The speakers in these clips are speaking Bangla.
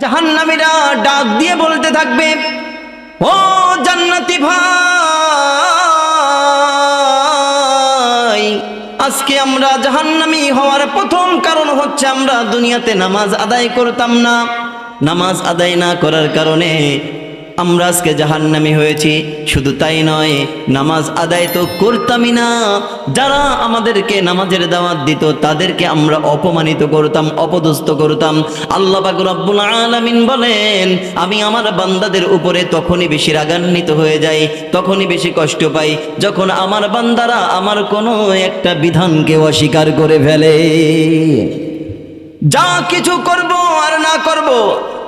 জাহান্নামীরা ডাক দিয়ে বলতে থাকবে, ও জান্নাতি ভাই, আজকে আমরা জাহান্নামী হওয়ার প্রথম কারণ হচ্ছে আমরা দুনিয়াতে নামাজ আদায় করতাম না। নামাজ আদায় না করার কারণে আমরা আজকে জাহান্নামী হয়েছি। শুধু তাই নয়, নামাজ আদায় তো করতামই না। যারা আমাদেরকে নামাজের দাওয়াত দিত, তাদেরকে আমরা অপমানিত করতাম, অপদস্থ করতাম। আল্লাহ রব্বুল আলামিন বলেন, আমি আমার বান্দাদের উপরে তখনই বেশি রাগান্বিত হয়ে যাই, তখনই বেশি কষ্ট পাই, যখন আমার বান্দারা আমার কোনো একটা বিধানকে অস্বীকার করে ফেলে। যা কিছু করব আর না করব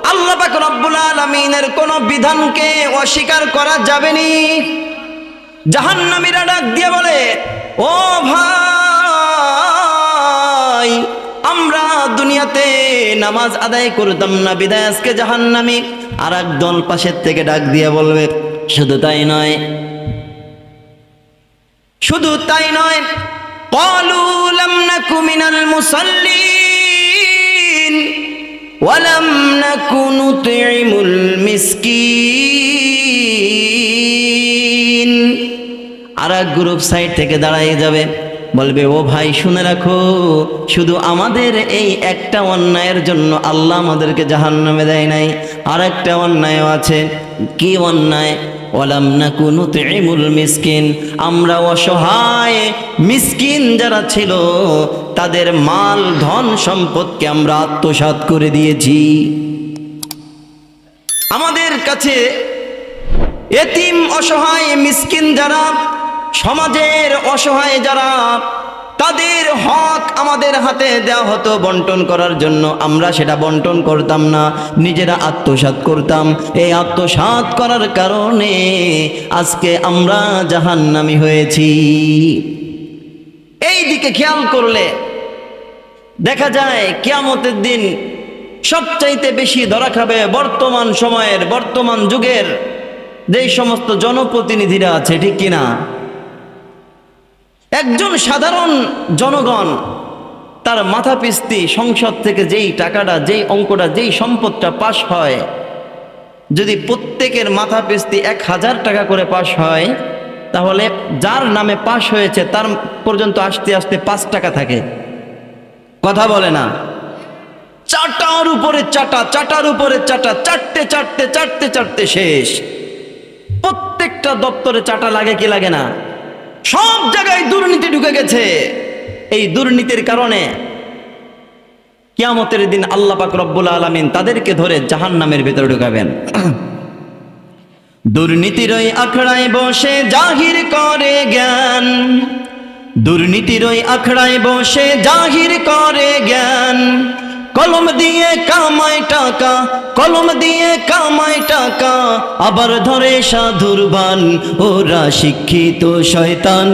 আল্লাহ পাক রব্বুল আলামিনের কোন বিধানকে অস্বীকার করা যাবে নি জাহান্নামীরা ডাক দিয়ে বলে, ও ভাই, আমরা দুনিয়াতে নামাজ আদায় করতাম না, বিদায় আজকে জাহান্নামী। আর এক দল পাশের থেকে ডাক দিয়ে বলবে, শুধু তাই নয়। শুধু তাই নয়। কলু না কুমিনাল মুসল্লি ولم نك نطعم المسكين আর এক গ্রুপ সাইড থেকে দাঁড়াই যাবে বলবে ও ভাই শুনে রাখো শুধু আমাদের এই একটা অন্যায়ের জন্য আল্লাহ আমাদেরকে জাহান্নামে দেয় নাই আর একটা অন্যায়ও আছে কি অন্যায় ওলাম না কোনো তেমুল মিসকিন। আমরা অসহায় মিসকিন যারা ছিল, তাদের মাল, ধন সম্পদকে আমরা আত্মসাৎ করে দিয়েছি। আমাদের কাছে এতিম অসহায় মিসকিন যারা, সমাজের অসহায় যারা তাদের হক আমাদের হাতে দেওয়া হতো বন্টন করার জন্য। আমরা সেটা বন্টন করতাম না, নিজেরা আত্মসাৎ করতাম। এই আত্মসাৎ করার কারণে আজকে আমরা জাহান্নামি হয়েছি। এই দিকে খেয়াল করলে দেখা যায় কিয়ামতের দিন সবচাইতে বেশি ধরা খাবে বর্তমান সময়ের, বর্তমান যুগের যেই সমস্ত জনপ্রতিনিধিরা আছে, ঠিক কিনা? একজন সাধারণ জনগণ, তার মাথা পিস্তি সংসদ থেকে যেই টাকাটা, যেই অঙ্কটা, যেই সম্পদটা পাশ হয়, যদি প্রত্যেকের মাথা পিস্তি এক হাজার টাকা করে পাশ হয়, তাহলে যার নামে পাশ হয়েছে, তার পর্যন্ত আসতে আসতে পাঁচ টাকা থাকে। কথা বলে না। চাটার উপরে চাটা, চাটার উপরে চাটা, চারটে চারটে চারটে চারটে শেষ। প্রত্যেকটা দপ্তরে চাটা লাগে কি লাগে না? সব জায়গায় দুর্নীতি ঢুকে গেছে। এই দুর্নীতির কারণে কিয়ামতের দিন আল্লাহ পাক রব্বুল আলামিন তাদেরকে ধরে জাহান্নামের ভেতরে ঢুকাবেন। দুর্নীতির ওই আখড়ায় বসে জাহির করে জ্ঞান। দুর্নীতির ওই আখড়ায় বসে জাহির করে জ্ঞান। কলম দিয়ে কামায় টাকা, কলম দিয়ে কামায় টাকা। আবার ধরে সাধুর বান, ওরা শিক্ষিত শয়তান,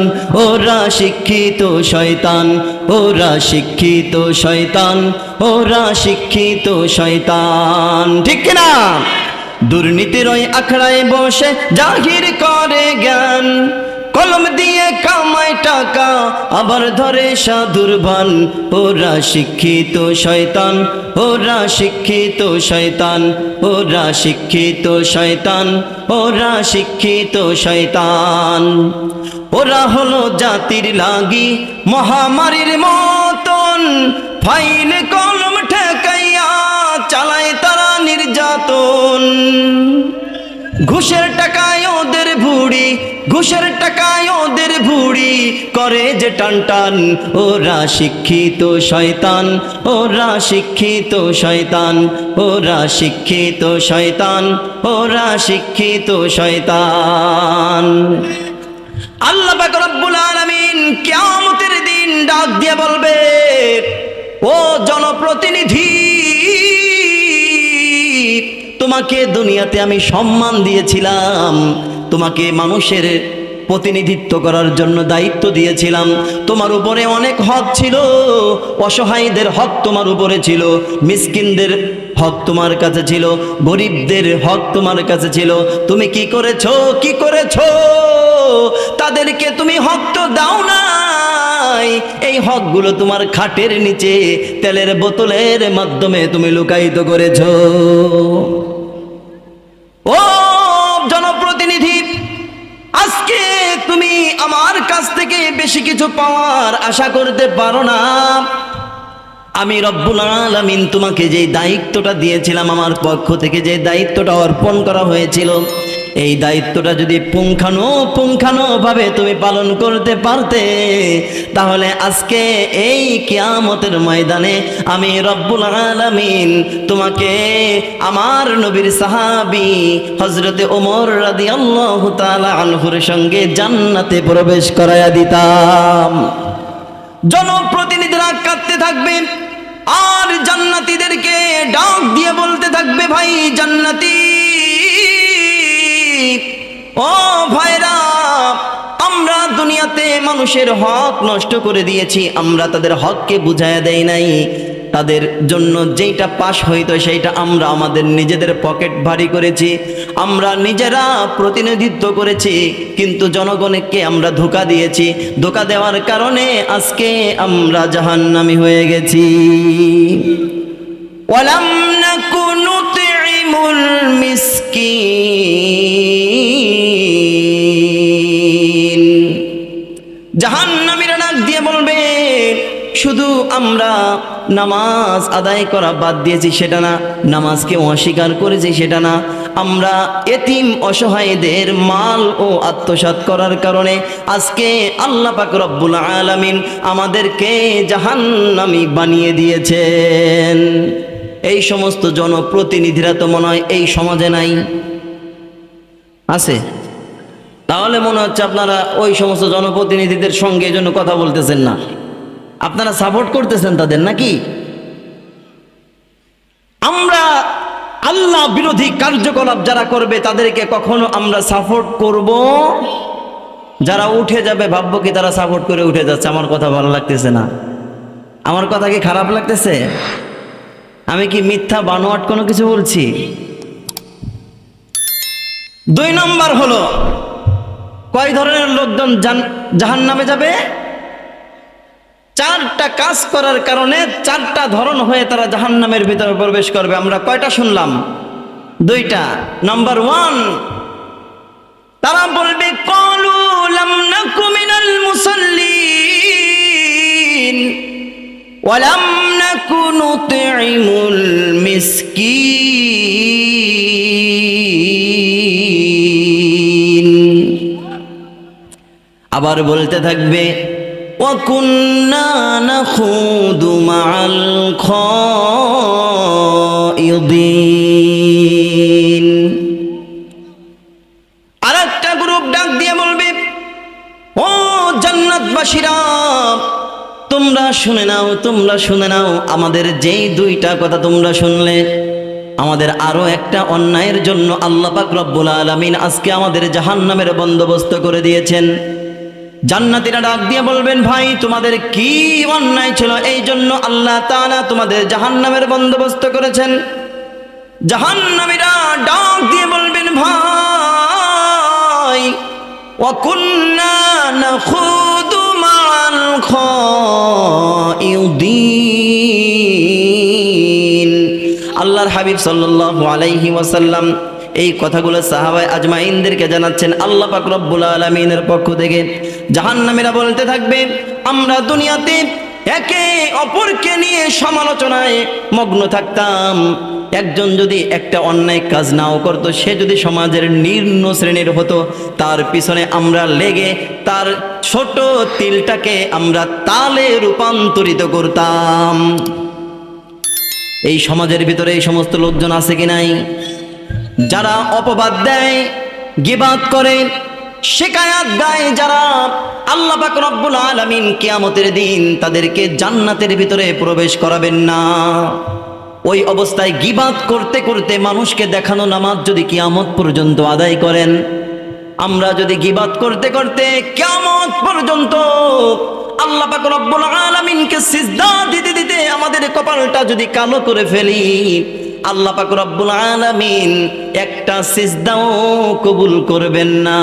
ওরা শিক্ষিত শয়তান, ওরা শিক্ষিত শয়তান, ওরা শিক্ষিত শয়তান। ঠিক না দুর্নীতির ওই আখড়ায় বসে জাহির করে জ্ঞান। কলম দিয়ে কামায় টাকা, আবার ধরে সাধুর ভান। ওরা শিক্ষিত শয়তান, ওরা শিক্ষিত শয়তান, ওরা শিক্ষিত শয়তান, ওরা শিক্ষিত শয়তান। ওরা হলো জাতির লাগি মহামারীর মতন। ফাইল, কলম ঠেকাইয়া চালায় তারা নির্যাতন। ঘুষের টাকায় ওদের ভুড়ি ঘুষের টাকায় ওদের ভুড়ি করে যে টান টান। ওরা শিক্ষিত শয়তান, ওরা শিক্ষিত শয়তান, ওরা শিক্ষিত শয়তান, ওরা শিক্ষিত শয়তান। আল্লাহ রব্বুল আলামিন কিয়ামতের দিন ডাক দিয়ে বলবে, ও জনপ্রতিনিধি, তোমাকে দুনিয়াতে আমি সম্মান দিয়েছিলাম। তোমাকে মানুষের প্রতিনিধিত্ব করার জন্য দায়িত্ব দিয়েছিলাম। তোমার উপরে অনেক হক ছিল, অসহায়দের হক তোমার উপরে ছিল, মিসকিনদের হক তোমার কাছে ছিল, গরিবদের হক তোমার কাছে ছিল। তুমি কি করেছ? কি করেছ? তাদেরকে তুমি হক তো দাও না এই হকগুলো তোমার খাটের নিচে তেলের বোতলের মাধ্যমে তুমি লুকায়িত করেছ। ও তুমি আমার কাছ থেকে বেশি কিছু পাওয়ার আশা করতে পারো না। আমি রব্বুল আলামিন তোমাকে যে দায়িত্বটা দিয়েছিলাম, আমার পক্ষ থেকে যে দায়িত্বটা অর্পণ করা হয়েছিল এই দায়িত্বটা যদি পুঙ্খানো পুঙ্খানো ভাবে তুমি পালন করতে পারতে, তাহলে আজকে এই কিয়ামতের ময়দানে আমি রব্বুল আলামিন তোমাকে আমার নবীর সাহাবি হজরতে ওমর রাদিয়াল্লাহু তাআলা আনহুর সঙ্গে জান্নাতে প্রবেশ করায়া দিতাম। জনপ্রতিনিধিরা কাঁদতে থাকবে, আর জান্নাতীদেরকে ডাক দিয়ে বলতে থাকবে, ভাই, জান্নাতি ও ভাইরা, আমরা দুনিয়াতে মানুষের হক নষ্ট করে দিয়েছি, আমরা তাদের হককে দেই নাই। তাদের জন্য পাশ সেইটা আমরা আমাদের নিজেদের পকেট ভারী করেছি, আমরা নিজেরা প্রতিনিধিত্ব করেছি, কিন্তু জনগণকে আমরা ধোকা দিয়েছি? ধোকা দেওয়ার কারণে আজকে আমরা জাহান্নামি হয়ে গেছি। ওয়ালাম নাকুনু তুইমুল মিসকিন। জাহান্নামীরা ডাক দিয়ে বলবে, শুধু আমরা নামাজ আদায় করা বাদ দিয়েছি, সেটা না। নামাজকে অস্বীকার করেছি, সেটা না। আমরা এতিম অসহায়দের মাল ও আত্মসাৎ করার কারণে আজকে আল্লাহ পাক রব্বুল আলামিন আমাদেরকে জাহান্নামী বানিয়ে দিয়েছেন। এই সমস্ত জনপ্রতিনিধিরা তো মনে হয় এই সমাজে নাই। আছে? তাহলে মনে হচ্ছে আপনারা ওই সমস্ত জনপ্রতিনিধিদের সঙ্গে এই জন্য কথা বলতেছেন না। আপনারা সাপোর্ট করতেছেন তাদের নাকি? আমরা আল্লাহ বিরোধী কার্যকলাপ যারা করবে, তাদেরকে কখনো আমরা সাপোর্ট করব? যারা উঠে যাবে, ভাববো কি তারা সাপোর্ট করে উঠে যাচ্ছে। আমার কথা ভালো লাগতেছে না। আমার কথা কি খারাপ লাগতেছে? আমি কি মিথ্যা বানোয়াট কোনো কিছু বলছি? দুই নম্বর হলো, কয় ধরনের লোকজন জাহান নামে যাবে? চারটা কাজ করার কারণে চারটা ধরন হয়ে তারা জাহান নামের ভিতরে প্রবেশ করবে। আমরা কয়টা শুনলাম? দুইটা। নাম্বার ওয়ান তারা বলবে, কলু মিনাল ওয়ালাম নাকু নুতঈমুল মিসকিন আবার বলতে থাকবে وكنا نخوض مع الخائضين আর একটা গ্রুপ ডাক দিয়ে বলবে ও জান্নাতবাসীরা তোমরা শুনে নাও, তোমরা শুনে নাও, আমাদের যেই দুইটা কথা তোমরা শুনলে, আমাদের আরও একটা অন্যায়ের জন্য আল্লাহ পাক রব্বুল আলমিন আজকে আমাদের জাহান নামের বন্দোবস্ত করে দিয়েছেন। জান্নাতিরা ডাক দিয়ে বলবেন, ভাই, তোমাদের কি অন্যায় ছিল? এই জন্য আল্লাহ তালা তোমাদের জাহান নামের বন্দোবস্ত করেছেন। জাহান নামীরা ডাক দিয়ে বলবেন, ভাই অকুন্না না খুব আল্লাহর হাবিব সাল্লাল্লাহু আলাইহি ওয়াসাল্লাম এই কথাগুলো সাহাবায় আজমাইনদেরকে জানাচ্ছেন, আল্লাহ পাক রব্বুল আলামিনের পক্ষ থেকে। জাহান্নামীরা বলতে থাকবে, আমরা দুনিয়াতে একে অপরকে নিয়ে সমালোচনায় মগ্ন থাকতাম। একজন যদি একটা অন্যায় কাজ নাও করতো, সে যদি সমাজের নিম্ন শ্রেণির হতো, তার পিছনে আমরা লেগে তার ছোট তিলটাকে আমরা তালে রূপান্তরিত করতাম। এই সমাজের ভিতরে এই সমস্ত লোকজন আছে কি নাই? যারা অপবাদ দেয়, গিবাদ করে শেখায়াত দেয়, যারা আল্লাহ পাক রব্বুল আলামিন কিয়ামতের দিন তাদেরকে জান্নাতের ভিতরে প্রবেশ করাবেন না। ওই অবস্থায় গিবাদ করতে করতে মানুষকে দেখানো নামাজ যদি কিয়ামত পর্যন্ত আদায় করেন, আমরা যদি গিবাদ করতে করতে কিয়ামত পর্যন্ত আল্লাহ পাক রব্বুল আলামিনকে সিজদা দিতে দিতে আমাদের কপালটা যদি কালো করে ফেলি, আল্লাহ পাক রব্বুল আলামিন একটা সিজদাও কবুল করবেন না।